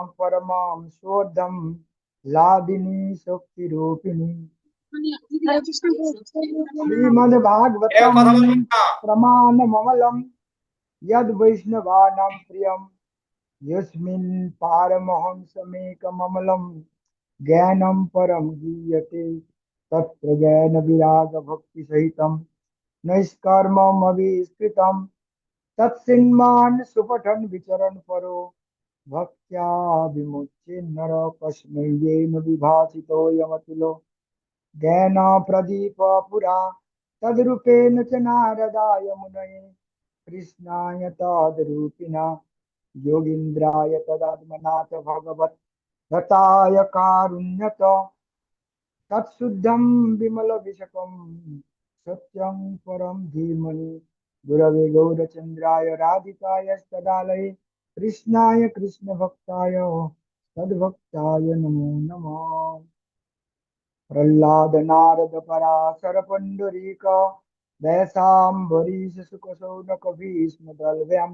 माँ परमां शोधं लाभिनी शक्तिरूपिणी। श्रीमद्भागवतं प्रमाणममलं यद्वैष्णवानां प्रियं यस्मिन् पारमहंसमेकममलं ज्ञानं परं गीयते तत्र ज्ञानविरागभक्तिसहितं तत्सिन्मान् सुपठन् विचरन् परो। भक्त्या विमुच्य नर कस्मै येन विभासितोऽयमतुलो ज्ञानप्रदीपपुरा तद्रूपेण च नारदाय मुनये। कृष्णाय तद्रूपिणा, योगीन्द्राय तदात्मनाथ भगवत्, रताय कारुण्यत। तत्शुद्धं विमलविशकं सत्यं परं धीमहि। गुरवे गौरचन्द्राय राधिकायस्तदालये। કૃષ્ણાય કૃષ્ણ ભક્તાય સદભક્તાય નમો નમ પ્રહલાદ નારદ પરાશર પુંડરીક દયસાંબરીશ સુખ સૌનક ભીષ્મ દલવ્યમ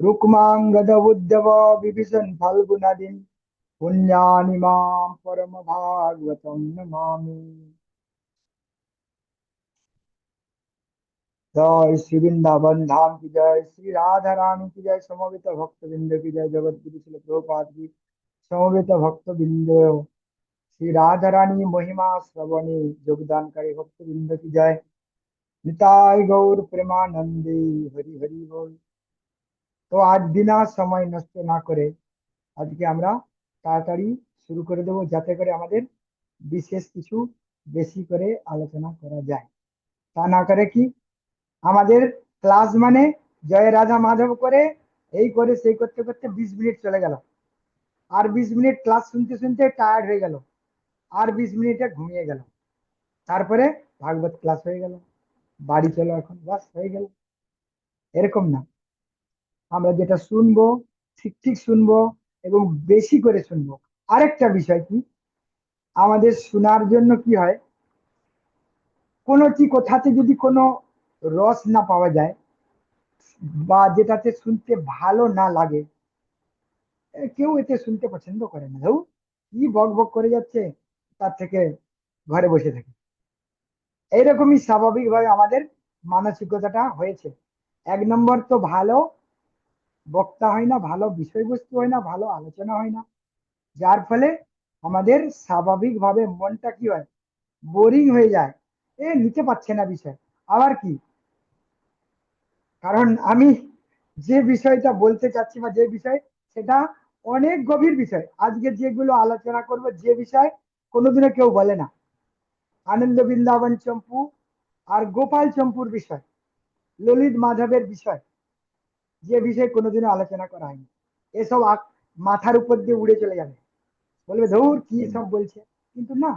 રૂકમાંગદ ઉદ્ધવ વિભીષણ ફલ્ગુનદીમ પુણ્યાનિ મામ પરમ ભાગવતમ નમામી जय श्री वृंदावन धाम की जय श्री राधा रानी की जय समवेत भक्त बिंद की जय जगत गुरु शिल प्रभुपाद की समवेत भक्त बिंद श्री राधा रानी महिमा श्रवणे योगदानकारी भक्त बिंद की जय নিতাই গৌর প্রেমানন্দে হরি হরি বল তো আজ দিনা সময় নষ্ট না করে আজকে আমরা তাড়াতাড়ি শুরু করে দেবো যাতে করে আমাদের বিশেষ কিছু বেশি করে আলোচনা করা যায় তা না করে কি আমাদের ক্লাস মানে জয় রাজা মাধব করে এই করে সেই করতে করতে বিশ মিনিট চলে গেল। আর বিশ মিনিট ক্লাস শুনতে শুনতে টায়ার্ড হয়ে গেল। আর বিশ মিনিটে ঘুমিয়ে গেল। তারপরে ভাগবত ক্লাস হয়ে গেল। বাড়ি চলো এখন, বাস হয়ে গেল। এরকম না। আমরা যেটা শুনব, ঠিক ঠিক শুনব এবং বেশি করে শুনব। আরেকটা বিষয় কি? আমাদের শোনার জন্য কি হয়? কোনোটি কোথাতে যদি কোনো রস না পাওয়া যায় বা যেটাতে শুনতে ভালো না লাগে কেউ এতে শুনতে পছন্দ করে না। ধরু, কি বক বক করে যাচ্ছে, তার থেকে ঘরে বসে থাকে। এইরকমই স্বাভাবিকভাবে আমাদের মানসিকতাটা হয়েছে। এক নম্বর তো ভালো বক্তা হয় না, ভালো বিষয়বস্তু হয় না, ভালো আলোচনা হয় না। যার ফলে আমাদের স্বাভাবিকভাবে মনটা কি হয় বোরিং হয়ে যায়। এ নিতে পারছে না বিষয়। আবার কি? কারণ আমি যে বিষয়টা বলতে চাচ্ছি বা যে বিষয়, সেটা অনেক গভীর বিষয়। আজকে যেগুলো আলোচনা করব, যে বিষয় কোনোদিনও কেউ বলে না। আনন্দ বৃন্দাবন চম্পু আর গোপাল চম্পুর বিষয়, ললিত মাধবের বিষয়, যে বিষয়ে কোনোদিনও আলোচনা করা হয়নি। এসব মাথার উপর দিয়ে উড়ে চলে যাবে। বলবে, ধৌর, কি সব বলছে? কিন্তু না,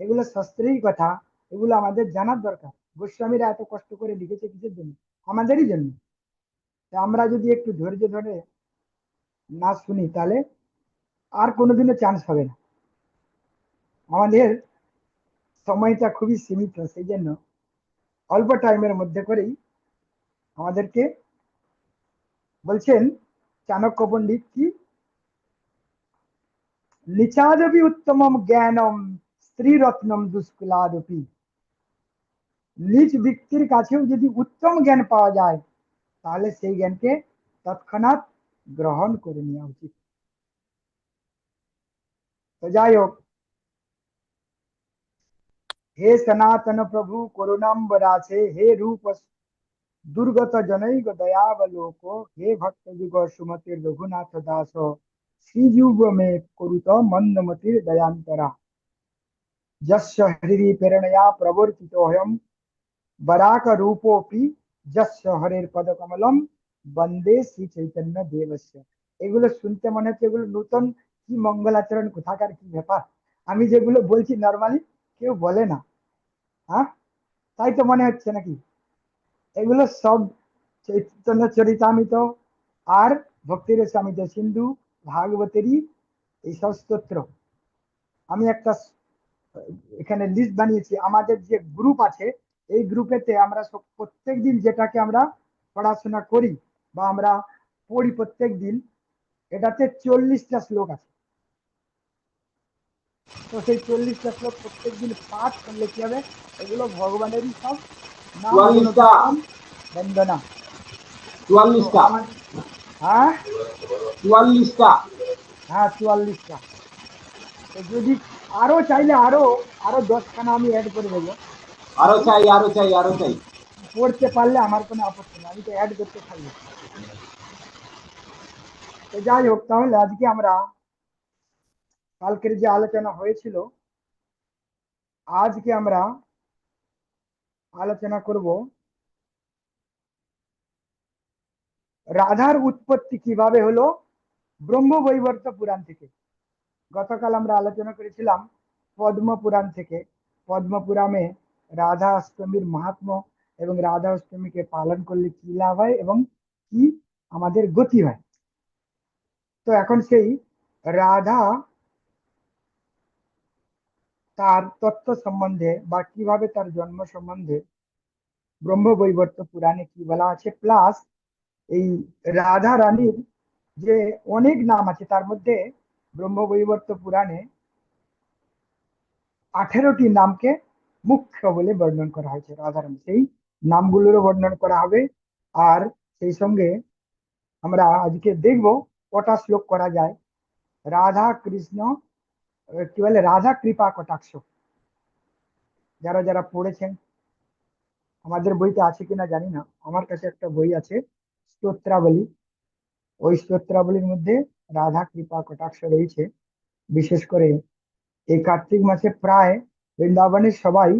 এগুলো শাস্ত্রেরই কথা, এগুলো আমাদের জানার দরকার। গোস্বামীরা এত কষ্ট করে লিখেছে কিসের জন্য? আমাদেরই জন্য। আমরা যদি একটু ধৈর্য ধরে না শুনি, তাহলে আর কোনোদিনও চান্স হবে না। আমাদের সময়টা খুবই সীমিত, সেই জন্য অল্প টাইমের মধ্যে করেই আমাদেরকে বলছেন চাণক্য পণ্ডিত কি? নিচাদপি উত্তমম জ্ঞানম স্ত্রীরত্নম দুষ্কুলাদপি। নিজ ব্যক্তির কাছেও যদি উত্তম জ্ঞান পাওয়া যায় তাহলে সেই জ্ঞানকে তৎক্ষণাৎ গ্রহণ করে নেওয়া উচিত তো যাই হোক হে সনাতন প্রভু করুণাম্বরাছে হে রূপ দুর্গত জনৈক দয়াবলোক হে ভক্ত যুগ সুমতির রঘুনাথ দাস শ্রীযুগ মে কুরুত মন্দমতির দয়ান্তরা যস্য হৃদি প্রেরণয়া প্রবর্তিতোহম বরাক রূপোপি যস্য হরের পদকমলম বন্দে শ্রী চৈতন্য দেবস্য এগুলো শুনতে মনে হচ্ছে এগুলো নতুন কি মঙ্গলাচরণ কোথাকার কি ব্যাপার? আমি যেগুলো বলছি নর্মালি কেউ বলে না। হ্যাঁ? তাই তো মনে হচ্ছে নাকি? এগুলো সব চৈতন্য চরিতামিত আর ভক্তির স্বামিত সিন্ধু, ভাগবতেরই এইসব স্তোত্র। আমি একটা এখানে লিস্ট বানিয়েছি। আমাদের যে গ্রুপ আছে এই গ্রুপেতে আমরা সব প্রত্যেক দিন যেটাকে আমরা পড়াশোনা করি বা আমরা পড়ি প্রত্যেক দিন এটাতে চল্লিশটা শ্লোক আছে। তো সেই চল্লিশটা শ্লোক প্রত্যেকদিন পাঠ করলে কি হবে? এগুলো ভগবানেরই সব। নাম চুয়াল্লিশটা। গুণগান, বন্দনা। তো চুয়াল্লিশটা। আমার হ্যাঁ? চুয়াল্লিশটা। হ্যাঁ চুয়াল্লিশটা। তো যদি আরও চাইলে আরও আরও দশখানা আমি অ্যাড করে দেবো। আরও চাই আরও চাই আরও চাই। পড়তে পারলে আমার কোনো আপত্তি নেই, আমি তো অ্যাড করতে থাকব তো যাই হোক, তাহলে আজকে আমরা কালকের যে আলোচনা হয়েছিল, আজকে আমরা আলোচনা করব রাধার উৎপত্তি কীভাবে হলো ব্রহ্ম বৈবর্ত পুরাণ থেকে। গতকাল আমরা আলোচনা করেছিলাম পদ্ম পুরাণ থেকে। পদ্ম পুরাণে রাধা অষ্টমীর মাহাত্ম্য এবং রাধা অষ্টমীকে পালন করলে কি লাভ হয় এবং কি আমাদের গতি হয়? তো এখন সেই রাধা তার তত্ত্ব সম্বন্ধে বা কীভাবে তার জন্ম সম্বন্ধে ব্রহ্ম বৈবর্ত পুরাণে কি বলা আছে? প্লাস এই রাধা রানীর যে অনেক নাম আছে, তার মধ্যে ব্রহ্ম বৈবর্ত পুরাণে আঠেরোটি নামকে মুখ্য বলে বর্ণন করা হয়েছে রাধারানী সেই নামগুলোরও বর্ণন করা হবে। আর সেই সঙ্গে আমরা আজকে দেখব কটা শ্লোক করা যায়। রাধা কৃষ্ণ কি বলে, রাধা কৃপা কটাক্ষ। যারা যারা পড়েছেন, আমাদের বইতে আছে কিনা জানি না। আমার কাছে একটা বই আছে, স্তোত্রাবলী। ওই স্তোত্রাবলীর মধ্যে রাধা কৃপা কটাক্ষ রয়েছে। বিশেষ করে এই কার্তিক মাসে প্রায় বৃন্দাবনের সবাই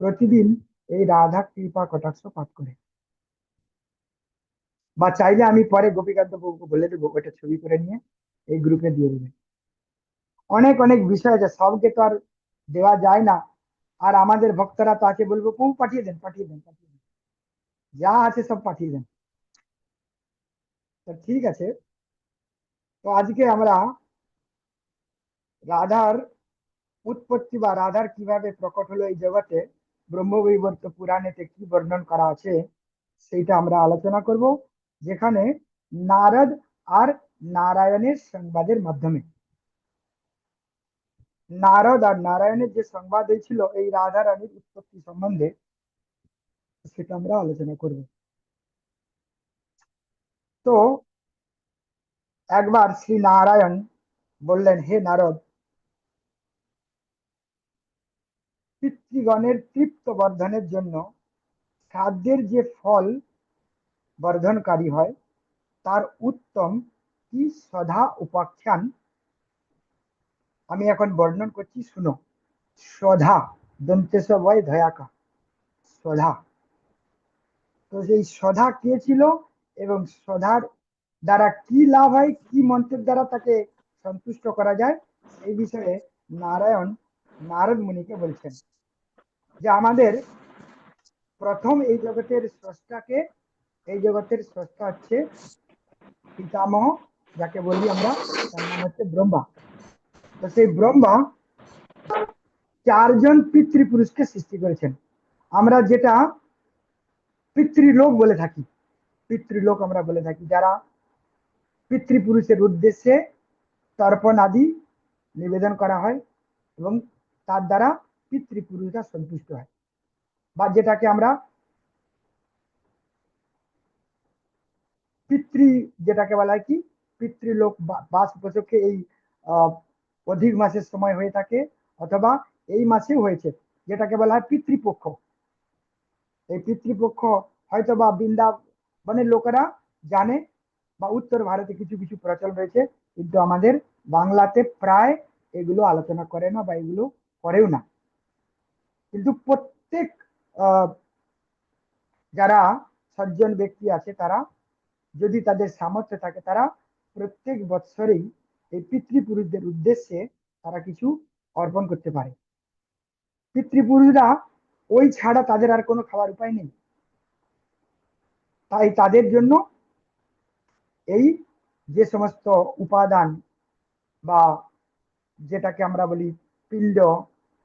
প্রতিদিন এই রাধা কৃপা কটাক্ষ পাঠ করে। বা চাইলে আমি পরে গোপীকান্ত বাবুকে বলে দেবো ওটা ছবি করে নিয়ে এই গ্রুপে দিয়ে দেবে। অনেক অনেক বিষয় আছে, সবকে তো আর দেওয়া যায় না। আর আমাদের ভক্তরা তো আছে বলব কু পাঠিয়ে দেন পাঠিয়ে দেন পাঠিয়ে দেন। যা আছে সব পাঠিয়ে দেন। তো ঠিক আছে। তো আজকে আমরা রাধার উৎপত্তি বা রাধার কীভাবে প্রকট হলো এই জগতে, ব্রহ্মবৈবর্ত পুরাণেতে কি বর্ণন করা আছে, সেইটা আমরা আলোচনা করব, যেখানে নারদ আর নারায়ণের সংবাদের মাধ্যমে। নারদ আর নারায়ণের যে সংবাদ হয়েছিল এই রাধা রানীর উৎপত্তি সম্বন্ধে, সেটা আমরা আলোচনা করব। তো, একবার শ্রী নারায়ণ বললেন, হে নারদ পিতৃগণের তৃপ্ত বর্ধনের জন্য খাদ্যের যে ফল বর্ধনকারী হয়, তার উত্তম কি সধা উপাখ্যান? আমি এখন বর্ণন করছি, শুনো। সধা দন্তেশ বয় ধয়াকা। সধা তো সেই সধা কে ছিল এবং সধার দ্বারা কি লাভ হয়, কি মন্ত্রের দ্বারা তাকে সন্তুষ্ট করা যায়, এই বিষয়ে নারায়ণ নারদ মুনিকে বলছেন। যে আমাদের প্রথম এই জগতের স্রষ্টাকে, এই জগতের স্রষ্টা হচ্ছে পিতামহ, যাকে বলি আমরা, তার নাম হচ্ছে ব্রহ্মা। তো সেই ব্রহ্মা চারজন পিতৃপুরুষকে সৃষ্টি করেছেন। আমরা যেটা পিতৃলোক বলে থাকি, পিতৃলোক আমরা বলে থাকি, যারা পিতৃপুরুষের উদ্দেশ্যে তর্পণ আদি নিবেদন করা হয় এবং তার দ্বারা পিতৃপুরুষরা সন্তুষ্ট হয়। বা যেটাকে আমরা পিতৃ যেটাকে বলা হয় কি? পিতৃলোক বাস উপলক্ষে এই অধিক মাসের সময় হয়ে থাকে অথবা এই মাসেও হয়েছে, যেটাকে বলা হয় পিতৃপক্ষ। এই পিতৃপক্ষ হয়তো বা বৃন্দাবনের লোকেরা জানে বা উত্তর ভারতে কিছু কিছু প্রচলন রয়েছে, কিন্তু আমাদের বাংলাতে প্রায় এগুলো আলোচনা করে না বা এগুলো করেও না। কিন্তু প্রত্যেক যারা সজ্জন ব্যক্তি আছে, তারা যদি তাদের সামর্থ্য থাকে, তারা প্রত্যেক বৎসরেই এই পিতৃপুরুষদের উদ্দেশ্যে তারা কিছু অর্পণ করতে পারে। পিতৃপুরুষরা ওই ছাড়া তাদের আর কোনো খাওয়ার উপায় নেই। তাই তাদের জন্য এই যে সমস্ত উপাদান বা যেটাকে আমরা বলি পিণ্ড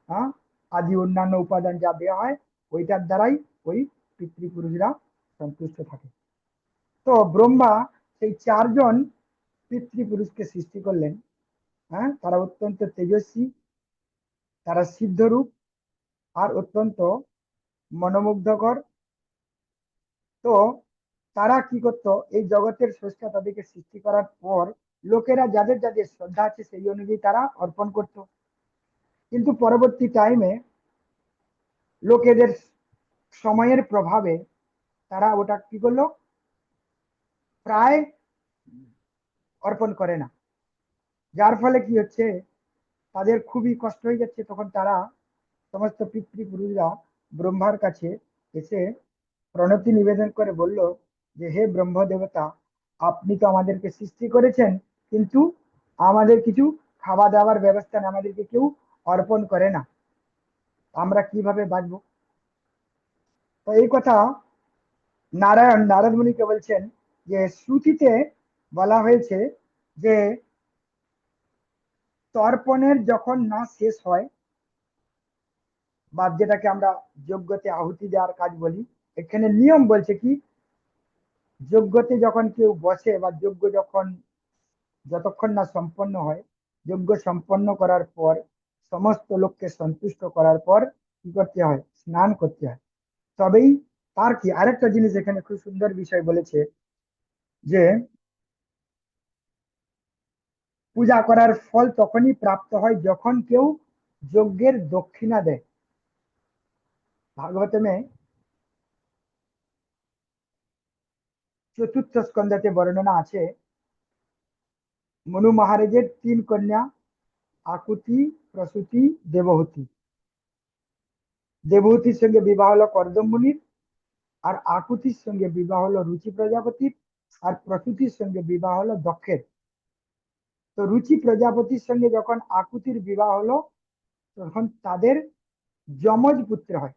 হ্যাঁ আদি অন্যান্য উপাদান যা দেওয়া হয়, ওইটার দ্বারাই ওই পিতৃপুরুষরা সন্তুষ্ট থাকে। তো ব্রহ্মা সেই চারজন পিতৃপুরুষকে সৃষ্টি করলেন। হ্যাঁ তারা অত্যন্ত তেজস্বী, তারা সিদ্ধরূপ আর অত্যন্ত মনোমুগ্ধকর। তো তারা কি করতো? এই জগতের স্রষ্টা তাদেরকে সৃষ্টি করার পর লোকেরা যাদের যাদের শ্রদ্ধা আছে সেই অনুযায়ী তারা অর্পণ করত। কিন্তু পরবর্তী টাইমে লোকেদের সময়ের প্রভাবে তারা ওটা কি করল? প্রায় অর্পণ করে না। যার ফলে কি হচ্ছে? তাদের খুবই কষ্ট হয়ে যাচ্ছে। তখন তারা সমস্ত পিতৃপুরুষরা ব্রহ্মার কাছে এসে প্রণতি নিবেদন করে বলল যে, হে ব্রহ্ম দেবতা আপনি তো আমাদেরকে সৃষ্টি করেছেন, কিন্তু আমাদের কিছু খাওয়া দাওয়ার ব্যবস্থা আমাদেরকে কেউ অর্পণ করে না। আমরা কীভাবে বাঁচবো? তো এই কথা নারায়ণ, নারদ মুনিকে বলছেন যে, শ্রুতিতে বলা হয়েছে যে, তর্পণের যখন না শেষ হয় বা যেটাকে আমরা যজ্ঞতে আহুতি দেওয়ার কাজ বলি, এখানে নিয়ম বলছে কি, যজ্ঞতে যখন কেউ বসে বা যজ্ঞ যখন যতক্ষণ না সম্পন্ন হয়, যজ্ঞ সম্পন্ন করার পর সমস্ত লোককে সন্তুষ্ট করার পর কি করতে হয়? স্নান করতে হয়। তবেই তার কি? আরেকটা জিনিস এখানে খুব সুন্দর বিষয় বলেছে যে, পূজা করার ফল তখনই প্রাপ্ত হয় যখন কেউ যজ্ঞের দক্ষিণা দেয়। ভাগবতমে চতুর্থ স্কন্ধতে বর্ণনা আছে, মনু মহারাজের তিন কন্যা আকুতি, প্রসূতি, দেবহূতি। দেবহূতির সঙ্গে বিবাহ হলো কর্দম মুনির আর আকুতির সঙ্গে বিবাহ হলো রুচি প্রজাপতির, আর প্রসূতির সঙ্গে বিবাহ হলো দক্ষের। তো রুচি প্রজাপতির সঙ্গে যখন আকুতির বিবাহ হলো, তখন তাদের যমজ পুত্র হয়।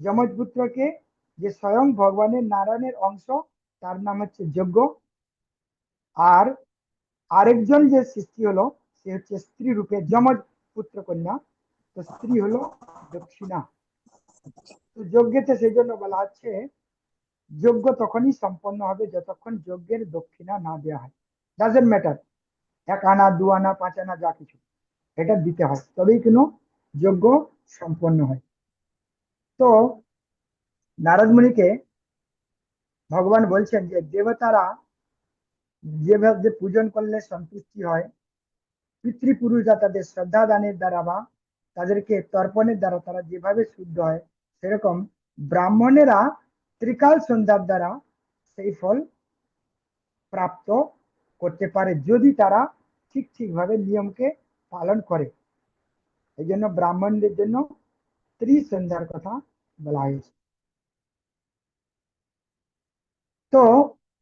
যমজ পুত্রকে যে স্বয়ং ভগবানের নারায়ণের অংশ, তার নাম হচ্ছে যজ্ঞ। আর আরেকজন যে সৃষ্টি হলো সে হচ্ছে স্ত্রী রূপে যমজ পুত্র কন্যা। তো স্ত্রী হলো দক্ষিণা। তো যজ্ঞেতে সেই জন্য বলা হচ্ছে, যজ্ঞ তখনই সম্পন্ন হবে যতক্ষণ যজ্ঞের দক্ষিণা না দেওয়া হয়। ডাজেন্ট ম্যাটার এক আনা, দু আনা, পাঁচ আনা, যা কিছু। এটা দিতে হয়। তবেই কোনো যজ্ঞ সম্পন্ন হয়। তো নারদ মুনিকে ভগবান বলছেন যে দেবতারা যেভাবে পূজন করলে সন্তুষ্টি হয় পিতৃপুরুষরা তাদের শ্রদ্ধা দানের দ্বারা বা তাদেরকে তর্পণের দ্বারা তারা যেভাবে শুদ্ধ হয়, সেরকম ব্রাহ্মণেরা ত্রিকাল সন্ধ্যার দ্বারা সেই ফল প্রাপ্ত করতে পারে, যদি তারা ঠিক ঠিকভাবে নিয়মকে পালন করে। এই জন্য ব্রাহ্মণদের জন্য ত্রিসন্ধ্যার কথা বলা হয়েছে। তো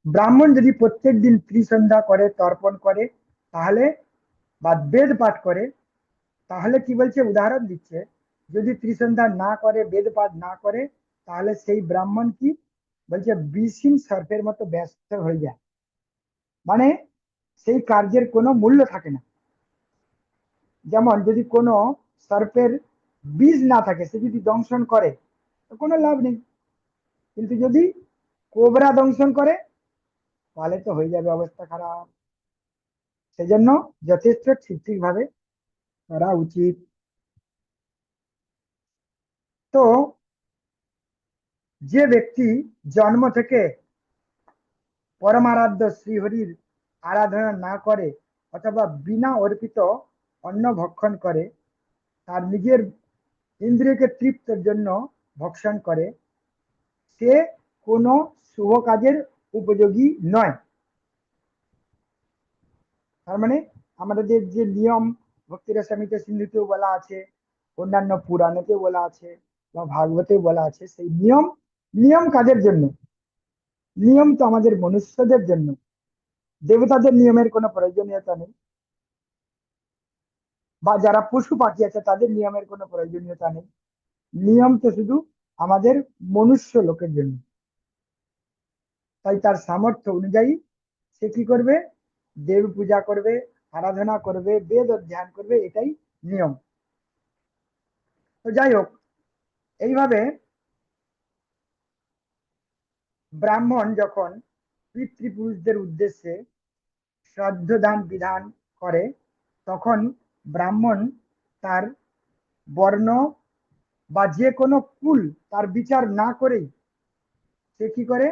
ব্রাহ্মণ যদি প্রত্যেক দিন ত্রিসন্ধ্যা করে, তর্পণ করে, তাহলে বা বেদ পাঠ করে, তাহলে কি বলছে? উদাহরণ দিচ্ছে, যদি ত্রিসন্ধ্যা না করে, বেদ পাঠ না করে, তাহলে সেই ব্রাহ্মণ কি? বলছে বিষহীন সর্পের মতো ব্যস্ত হয়ে যায়। মানে সেই কার্যের কোনো মূল্য থাকে না। যেমন যদি কোনো সর্পের বীজ না থাকে, সে যদি দংশন করে, তো কোনো লাভ নেই। কিন্তু যদি কোবরা দংশন করে, তাহলে তো হয়ে যাবে অবস্থা খারাপ। সেজন্য যথেষ্ট ঠিক ঠিকভাবে করা উচিত। তো যে ব্যক্তি জন্ম থেকে পরমারাধ্য শ্রীহরির আরাধনা না করে অথবা বিনা অর্পিত অন্ন ভক্ষণ করে, তার নিজের ইন্দ্রিয়কে তৃপ্তের জন্য ভক্ষণ করে, সে কোনো শুভ কাজের উপযোগী নয়। তার মানে আমাদের যে নিয়ম, ভক্তির স্বামীতে সিন্ধুতেও বলা আছে, অন্যান্য পুরাণেতেও বলা আছে, বা ভাগবতেও বলা আছে, সেই নিয়ম নিয়ম কাদের জন্য? নিয়ম তো আমাদের মনুষ্যদের জন্য। দেবতাদের নিয়মের কোনো প্রয়োজনীয়তা নেই। বা যারা পশু পাখি আছে, তাদের নিয়মের কোনো প্রয়োজনীয়তা নেই। নিয়ম তো শুধু আমাদের মনুষ্য লোকের জন্য। তাই তার সামর্থ্য অনুযায়ী সে কি করবে? দেব পূজা করবে, আরাধনা করবে, বেদ অধ্যয়ন করবে, এটাই নিয়ম। তো যাই হোক, এইভাবে ব্রাহ্মণ যখন পিতৃপুরুষদের উদ্দেশ্যে শ্রদ্ধদান বিধান করে, তখন ব্রাহ্মণ তার বর্ণ বা যে কোনো কুল তার বিচার না করেই সে কি করে?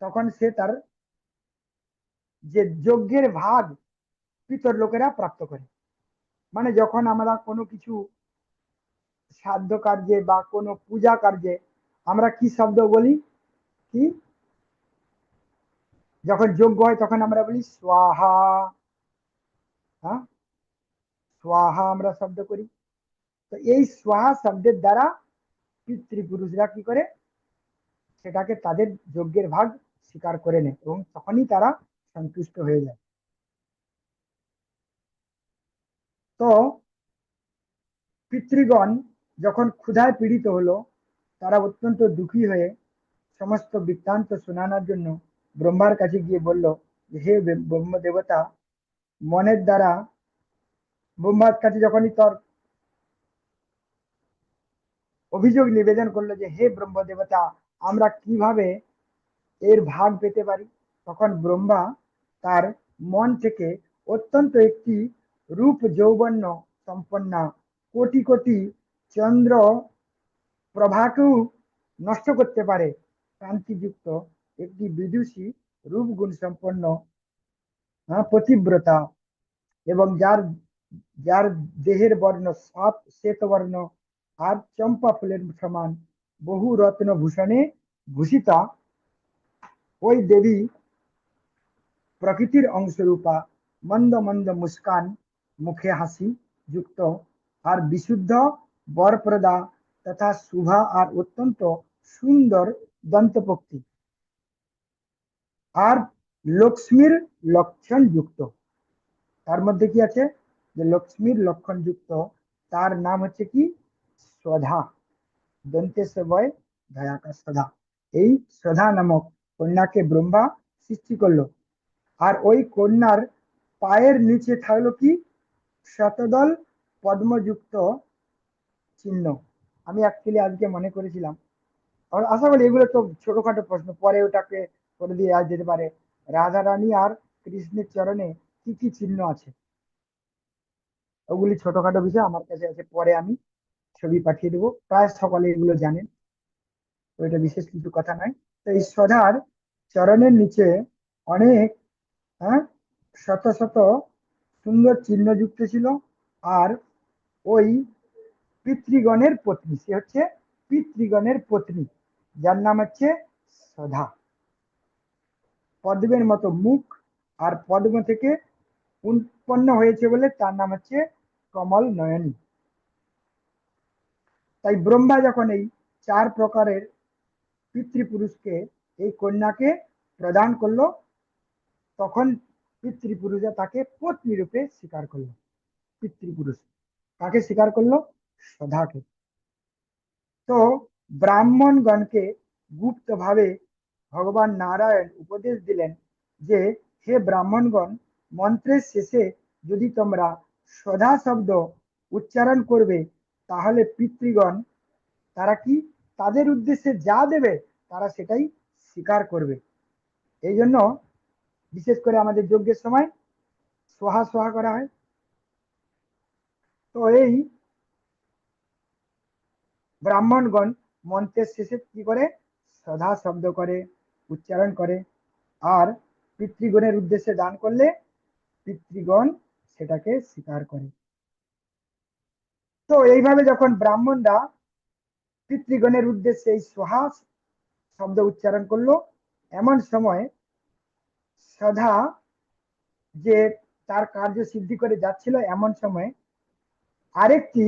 তখন সে তার যে যজ্ঞের ভাগ পিতর লোকেরা প্রাপ্ত করে। মানে যখন আমরা কোনো কিছু সাধ্য কার্যে বা কোনো পূজা কার্যে আমরা কি শব্দ বলি? কি? যখন যজ্ঞ হয় তখন আমরা বলি স্বাহা। হ্যাঁ? স্বাহা আমরা শব্দ করি। তো এই স্বাহা শব্দের দ্বারা পিতৃপুরুষরা কি করে? সেটাকে তাদের যজ্ঞের ভাগ স্বীকার করে নেয় এবং তখনই তারা সন্তুষ্ট হয়ে যায়। তো পিতৃগণ যখন ক্ষুধায় পীড়িত হলো তারা অত্যন্ত দুঃখী হয়ে সমস্ত বৃত্তান্ত শোনানোর জন্য ব্রহ্মার কাছে গিয়ে বলল যে, হে ব্রহ্ম দেবতা মনের দ্বারা ব্রহ্মার কাছে যখনই তোর অভিযোগ নিবেদন করল যে হে ব্রহ্ম দেবতা আমরা কীভাবে এর ভাগ পেতে পারি। তখন ব্রহ্মা তার মন থেকে অত্যন্ত একটি রূপ যৌবন্য সম্পন্না কোটি কোটি চন্দ্র প্রভাকেও নষ্ট করতে পারে। শান্তিযুক্ত একটি বিদুষী রূপ গুণ সম্পন্ন পতিব্রতা এবং যার যার দেহের বর্ণ সাত শ্বেত বর্ণ আর চম্পা ফুলের সমান বহু রত্ন ভূষণে ভূষিতা ওই দেবী প্রকৃতির অংশরূপা মন্দ মন্দ মুস্কান মুখে হাসি যুক্ত আর বিশুদ্ধ বরপ্রদা তথা শুভা আর অত্যন্ত সুন্দর দন্তপক্তি আর লক্ষ্মীর লক্ষণ যুক্ত তার মধ্যে কি আছে যে লক্ষ্মীর লক্ষণ যুক্ত তার নাম হচ্ছে কি শ্রধা দন্তে সবয় ধয়াকা সদা এই শ্রধা নামক কন্যাকে ব্রহ্মা সৃষ্টি করল। আর ওই কন্যার পায়ের নিচে থাকল কি? শতদল পদ্মযুক্ত চিহ্ন। আমি অ্যাকচুয়ালি আজকে মনে করেছিলাম। আশা করি এগুলো তো ছোটখাটো প্রশ্ন। পরে ওটাকে করে দিয়ে আজ যেতে পারে। রাধা রানী আর কৃষ্ণের চরণে কি কি চিহ্ন আছে? ওগুলি ছোটখাটো বিষয় আমার কাছে আছে। পরে আমি ছবি পাঠিয়ে দেবো। প্রায় সকলে এগুলো জানেন। ওইটা বিশেষ কিছু কথা নয়। এই সধার চরণের নিচে অনেক হ্যাঁ শত শত সুন্দর চিহ্ন যুক্ত ছিল আর ওই পিতৃগণের পত্নী, সে হচ্ছে পিতৃগণের পত্নী, যার নাম হচ্ছে সধা। পদ্মের মতো মুখ আর পদ্ম থেকে উৎপন্ন হয়েছে বলে তার নাম হচ্ছে কমল নয়নী। তাই ব্রহ্মা যখন এই চার প্রকারের পিতৃপুরুষকে এই কন্যাকে প্রদান করল, তখন পিতৃপুরুষরা তাকে পত্নী রূপে স্বীকার করল। পিতৃপুরুষ কাকে স্বীকার করল? সধাকে তো ব্রাহ্মণগণকে গুপ্ত ভাবে ভগবান নারায়ণ উপদেশ দিলেন যে, হে ব্রাহ্মণগণ, মন্ত্রের শেষে যদি তোমরা সদা শব্দ উচ্চারণ করবে, তাহলে পিতৃগণ, তারা কি তাদের উদ্দেশ্যে যা দেবে, তারা সেটাই স্বীকার করবে। এই জন্য বিশেষ করে আমাদের যজ্ঞের সময় সোহা সোহা করা হয়। তো এই ব্রাহ্মণগণ মন্ত্রের শেষে কি করে? সদা শব্দ করে, উচ্চারণ করে। আর পিতৃগণের উদ্দেশ্যে দান করলে পিতৃগণ সেটাকে স্বীকার করে। তো এইভাবে যখন ব্রাহ্মণরা পিতৃগণের উদ্দেশ্যে এই সোহা শব্দ উচ্চারণ করল। এমন সময় সদা যে তার কার্য সিদ্ধি করে যাচ্ছিল, এমন সময় আরেকটি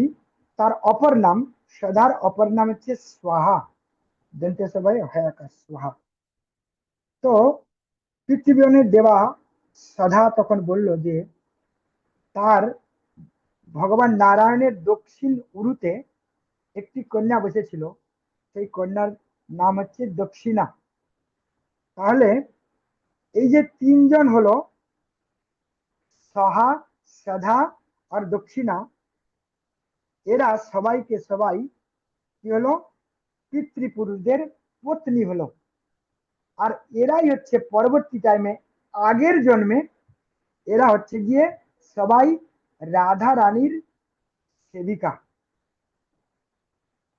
তার অপর নাম সদার অপর নাম হচ্ছে সোহা। দন্তে সবাই হয়াকার স্বাহা তো পৃথিবীনের দেবা সদা তখন বলল যে, তার ভগবান নারায়ণের দক্ষিণ উরুতে একটি কন্যা বসেছিল, সেই কন্যার নাম হচ্ছে দক্ষিণা। তাহলে এই যে তিনজন হলো, সহা, সধা আর দক্ষিণা, এরা সবাইকে সবাই কি হলো? পিতৃপুরুষদের পত্নী হলো। আর এরাই হচ্ছে পরবর্তী টাইমে আগের জন্মে এরা হচ্ছে গিয়ে সবাই রাধা রানীর সেবিকা।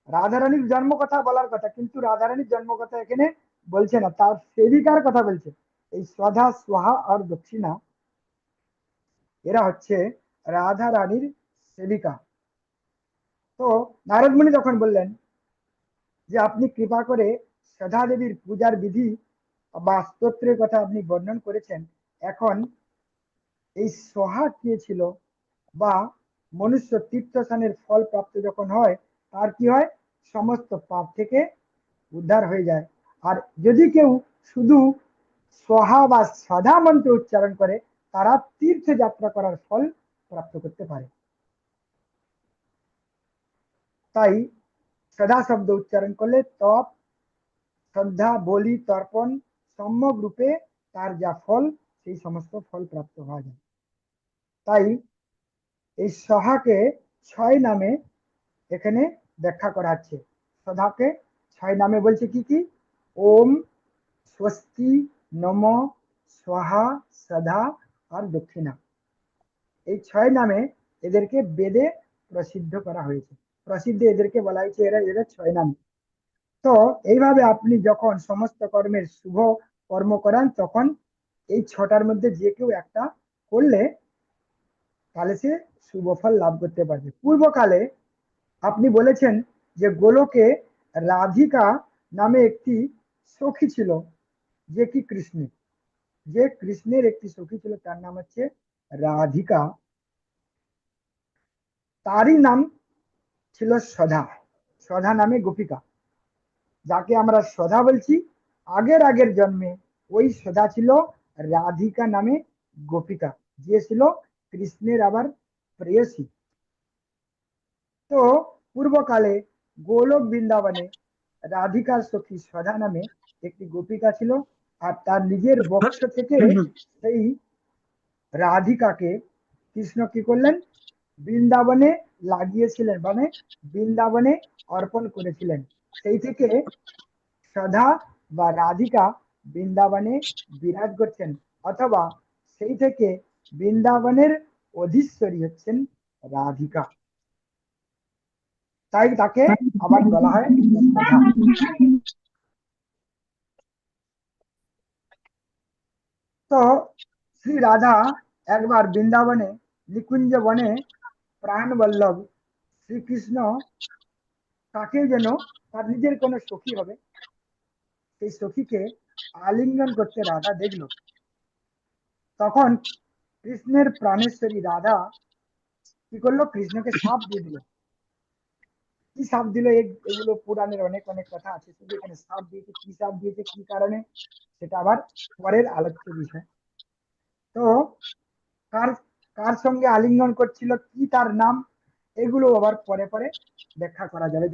রাধা রানীর জন্ম কথা বলার কথা, কিন্তু রাধা রানীর জন্ম কথা এখানে বলছে না, তার সেবিকার কথা বলছে। এই সধা সোহা আর দক্ষিণা, এরা হচ্ছে রাধা রানীর সেবিকা। তো নারদ মুনি তখন বললেন যে, আপনি কৃপা করে সধা দেবীর পূজার বিধি বা স্তোত্রের কথা আপনি বর্ণন করেছেন, এখন এই সোহা কে ছিল বা মনুষ্য তীর্থ তীর্থস্থানের ফল প্রাপ্ত যখন হয় তার কি হয়? সমস্ত পাপ থেকে উদ্ধার হয়ে যায়। আর যদি কেউ শুধু সোহা বা সাধা মন্ত্র উচ্চারণ করে, তারা তীর্থ যাত্রা করার ফল প্রাপ্ত করতে পারে। তাই সদা শব্দ উচ্চারণ করলে তপ শ্রদ্ধা বলি, তর্পণ সম্যক রূপে তার যা ফল, সেই সমস্ত ফল প্রাপ্ত হওয়া যায়। তাই এই সহাকে ছয় নামে এখানে ব্যাখ্যা করা হচ্ছে সদাকে ছয় নামে বলছে কি কি? ওম, স্বস্তি, নম সহা সদা আর দক্ষিণা। এই ছয় নামে এদেরকে বেদে প্রসিদ্ধ করা হয়েছে। প্রসিদ্ধ এদেরকে বলা হয়েছে, এরা এরা ছয় নাম। তো এইভাবে আপনি যখন সমস্ত কর্মের শুভ কর্ম করান, তখন এই ছটার মধ্যে যে কেউ একটা করলে তাহলে সে শুভ ফল লাভ করতে পারবে। পূর্বকালে আপনি বলেছেন যে গোলকে রাধিকা নামে একটি সখী ছিল, যে কি কৃষ্ণের? যে কৃষ্ণের একটি সখী ছিল, তার নাম হচ্ছে রাধিকা। তারই নাম ছিল সধা। সধা নামে গোপিকা, যাকে আমরা সধা বলছি। আগের আগের জন্মে ওই সধা ছিল রাধিকা নামে গোপিকা, যে ছিল কৃষ্ণের আবার প্রেয়সী। তো পূর্বকালে গোলক বৃন্দাবনে রাধিকার সখী সধা নামে একটি গোপিকা ছিল আর তার নিজের বক্ষ থেকে সেই রাধিকাকে কৃষ্ণ কি করলেন? বৃন্দাবনে লাগিয়েছিলেন মানে বৃন্দাবনে অর্পণ করেছিলেন। সেই থেকে সধা বা রাধিকা বৃন্দাবনে বিরাজ করছেন অথবা সেই থেকে বৃন্দাবনের অধীশ্বরী হচ্ছেন রাধিকা। তাই তাকে আবার বলা হয়? সধা তো শ্রী রাধা একবার বৃন্দাবনে, নিকুঞ্জ বনে প্রাণ বল্লভ শ্রীকৃষ্ণ তাকে যেন তার নিজের কোনো সখী হবে। সেই সখীকে আলিঙ্গন করতে রাধা দেখল। তখন কৃষ্ণের প্রাণেশ্বরী রাধা কি করল? কৃষ্ণকে সাপ দিয়ে দিল। কি সাপ দিল এগুলো পুরাণের অনেক অনেক কথা আছে। শুধু এখানে সাপ দিয়েছে, কি সাপ দিয়েছে, কি কারণে? সেটা আবার পরের আলোচ্য বিষয়। তো কার কার সঙ্গে আলিঙ্গন করছিল, কি তার নাম? এগুলো আবার পরে পরে ব্যাখ্যা করা যাবে।